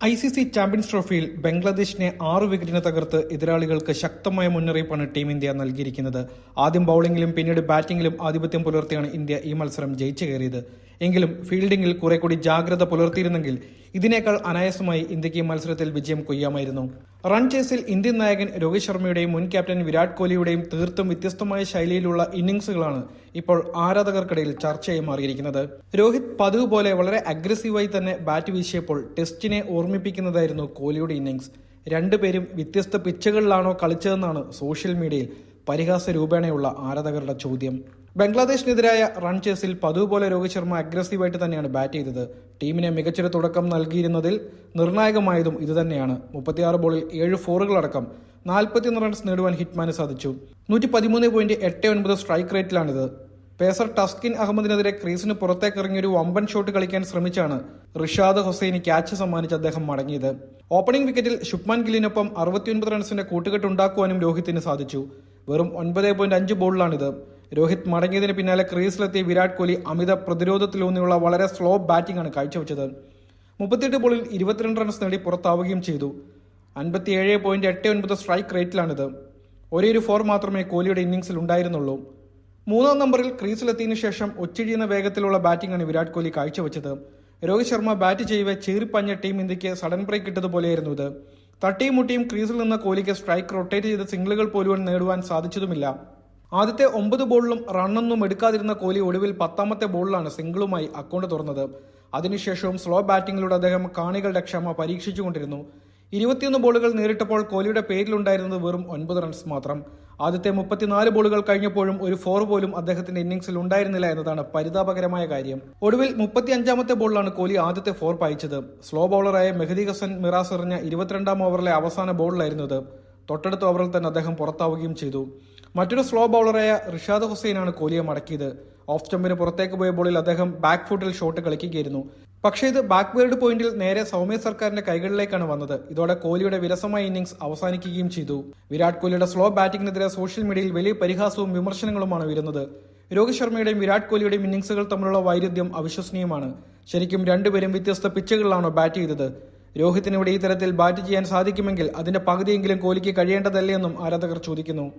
I C C champions ട്രോഫിയിൽ ബംഗ്ലാദേശിനെ ആറ് വിക്കറ്റിന് തകർത്ത് എതിരാളികൾക്ക് ശക്തമായ മുന്നറിയിപ്പാണ് ടീം ഇന്ത്യ നൽകിയിരിക്കുന്നത്. ആദ്യം ബൌളിംഗിലും പിന്നീട് ബാറ്റിംഗിലും ആധിപത്യം പുലർത്തിയാണ് ഇന്ത്യ ഈ മത്സരം ജയിച്ചു കയറിയത് എങ്കിലും ഫീൽഡിംഗിൽ കുറെ കൂടി ജാഗ്രത പുലർത്തിയിരുന്നെങ്കിൽ ഇതിനേക്കാൾ അനായാസമായി ഇന്ത്യയ്ക്ക് മത്സരത്തിൽ വിജയം കൊയ്യാമായിരുന്നു. റൺ ചേസിൽ ഇന്ത്യൻ നായകൻ രോഹിത് ശർമ്മയുടെയും മുൻ ക്യാപ്റ്റൻ വിരാട് കോഹ്ലിയുടെയും തീർത്തും വ്യത്യസ്തമായ ശൈലിയിലുള്ള ഇന്നിംഗ്സുകളാണ് ഇപ്പോൾ ആരാധകർക്കിടയിൽ ചർച്ചയായി മാറിയിരിക്കുന്നത്. രോഹിത് പതിവ് പോലെ വളരെ അഗ്രസീവായി തന്നെ ബാറ്റ് വീശിയപ്പോൾ ടെസ്റ്റിനെ ഓർമ്മിപ്പിക്കുന്നതായിരുന്നു കോഹ്ലിയുടെ ഇന്നിംഗ്സ്. രണ്ടുപേരും വ്യത്യസ്ത പിച്ചുകളിലാണോ കളിച്ചതെന്നാണ് സോഷ്യൽ മീഡിയയിൽ പരിഹാസ രൂപേണയുള്ള ആരാധകരുടെ ചോദ്യം. ബംഗ്ലാദേശിനെതിരായ റൺ ചേസിൽ പതുപോലെ പോലെ രോഹിത് ശർമ്മ അഗ്രസീവായിട്ട് തന്നെയാണ് ബാറ്റ് ചെയ്തത്. ടീമിനെ മികച്ചൊരു തുടക്കം നൽകിയിരുന്നതിൽ നിർണായകമായതും ഇതുതന്നെയാണ്. മുപ്പത്തിയാറ് ബോളിൽ ഏഴ് ഫോറുകളടക്കം നാൽപ്പത്തിയൊന്ന് റൺസ് നേടുവാൻ ഹിറ്റ്മാന് സാധിച്ചു. നൂറ്റി പതിമൂന്ന് പോയിന്റ് എട്ട് ഒൻപത് സ്ട്രൈക്ക് റേറ്റിലാണിത് പേസർ ടസ്കിൻ അഹമ്മദിനെതിരെ ക്രീസിന് പുറത്തേക്കിറങ്ങിയൊരു വമ്പൻ ഷോട്ട് കളിക്കാൻ ശ്രമിച്ചാണ് റിഷാദ് ഹുസൈന് ക്യാച്ച് സമ്മാനിച്ച് അദ്ദേഹം മടങ്ങിയത്. ഓപ്പണിംഗ് വിക്കറ്റിൽ ശുഭ്മാൻ ഗില്ലിനൊപ്പം അറുപത്തിയൊൻപത് റൺസിന്റെ കൂട്ടുകെട്ടുണ്ടാക്കുവാനും രോഹിത്തിന് സാധിച്ചു. വെറും ഒൻപത് പോയിന്റ് അഞ്ച് ബോളിലാണിത് രോഹിത് മടങ്ങിയതിന് പിന്നാലെ ക്രീസിലെത്തിയ വിരാട് കോഹ്ലി അമിത പ്രതിരോധത്തിലൂന്നിയുള്ള വളരെ സ്ലോ ബാറ്റിംഗ് ആണ് കാഴ്ചവെച്ചത്. മുപ്പത്തിയെട്ട് ബോളിൽ ഇരുപത്തിരണ്ട് റൺസ് നേടി പുറത്താവുകയും ചെയ്തു. അൻപത്തിയേഴ് പോയിന്റ് എട്ട് ഒൻപത് സ്ട്രൈക്ക് റേറ്റിലാണിത് ഒരേ ഒരു ഫോർ മാത്രമേ കോഹ്ലിയുടെ ഇന്നിംഗ്സിൽ ഉണ്ടായിരുന്നുള്ളൂ. മൂന്നാം നമ്പറിൽ ക്രീസിലെത്തിയതിനു ശേഷം ഒച്ചിഴിയുന്ന വേഗത്തിലുള്ള ആണ് വിരാട് കോഹ്ലി കാഴ്ചവെച്ചത്. രോഹിത് ശർമ്മ ബാറ്റ് ചെയ്യവെ ചീറിപ്പഞ്ഞ ടീം ഇന്ത്യയ്ക്ക് സഡൻ ബ്രേക്ക് കിട്ടതുപോലെയായിരുന്നു ഇത്. തട്ടിയും മുട്ടിയും ക്രീസിൽ നിന്ന് കോഹ്ലിക്ക് സ്ട്രൈക്ക് റൊട്ടേറ്റ് ചെയ്ത് സിംഗിളുകൾ പോലും നേടുവാൻ സാധിച്ചതുമില്ല. ആദ്യത്തെ ഒമ്പത് ബോളിലും റണ്ണൊന്നും എടുക്കാതിരുന്ന കോഹ്ലി ഒടുവിൽ പത്താമത്തെ ബോളിലാണ് സിംഗിളുമായി അക്കൗണ്ട് തുറന്നത്. അതിനുശേഷവും സ്ലോ ബാറ്റിംഗിലൂടെ അദ്ദേഹം കാണികളുടെ ക്ഷമ പരീക്ഷിച്ചുകൊണ്ടിരുന്നു. ഇരുപത്തിയൊന്ന് ബോളുകൾ നേരിട്ടപ്പോൾ കോഹ്ലിയുടെ പേരിലുണ്ടായിരുന്നത് വെറും ഒൻപത് റൺസ് മാത്രം. ആദ്യത്തെ മുപ്പത്തിനാല് ബോളുകൾ കഴിഞ്ഞപ്പോഴും ഒരു ഫോർ പോലും അദ്ദേഹത്തിന്റെ ഇന്നിംഗ്സിൽ ഉണ്ടായിരുന്നില്ല എന്നതാണ് പരിതാപകരമായ കാര്യം. ഒടുവിൽ മുപ്പത്തി അഞ്ചാമത്തെ ബോളിലാണ് കോഹ്ലി ആദ്യത്തെ ഫോർ പായിച്ചത്. സ്ലോ ബൌളറായ മെഹദി ഹസൻ മിറാസ് എറിഞ്ഞ ഇരുപത്തിരണ്ടാം ഓവറിലെ അവസാന ബോളിലായിരുന്നു ഇത്. തൊട്ടടുത്ത ഓവറിൽ തന്നെ അദ്ദേഹം പുറത്താവുകയും ചെയ്തു. മറ്റൊരു സ്ലോ ബൌളറായ റിഷാദ് ഹുസൈനാണ് കോലിയെ മടക്കിയത്. ഓഫ് സ്റ്റംപിന് പുറത്തേക്ക് പോയ ബോളിൽ അദ്ദേഹം ബാക്ക് ഫുട്ടിൽ ഷോട്ട് കളിക്കുകയായിരുന്നു. പക്ഷേ ഇത് ബാക്ക്വേർഡ് പോയിന്റിൽ നേരെ സൗമ്യ സർക്കാരിന്റെ കൈകളിലേക്കാണ് വന്നത്. ഇതോടെ കോഹ്ലിയുടെ വിരസമായ ഇന്നിംഗ്സ് അവസാനിക്കുകയും ചെയ്തു. വിരാട് കോഹ്ലിയുടെ സ്ലോ ബാറ്റിംഗിനെതിരെ സോഷ്യൽ മീഡിയയിൽ വലിയ പരിഹാസവും വിമർശനങ്ങളുമാണ് വരുന്നത് രോഹിത് ശർമ്മയുടെയും വിരാട് കോഹ്ലിയുടെയും ഇന്നിംഗ്സുകൾ തമ്മിലുള്ള വൈരുദ്ധ്യം അവിശ്വസനീയമാണ്. ശരിക്കും രണ്ടുപേരും വ്യത്യസ്ത പിച്ചുകളിലാണോ ബാറ്റ് ചെയ്തത്. രോഹിത്തിന് ഇവിടെ ഈ തരത്തിൽ ബാറ്റ് ചെയ്യാൻ സാധിക്കുമെങ്കിൽ അതിന്റെ പകുതിയെങ്കിലും കോഹ്ലിക്ക് കഴിയേണ്ടതല്ലേ എന്നും ആരാധകർ ചോദിക്കുന്നു.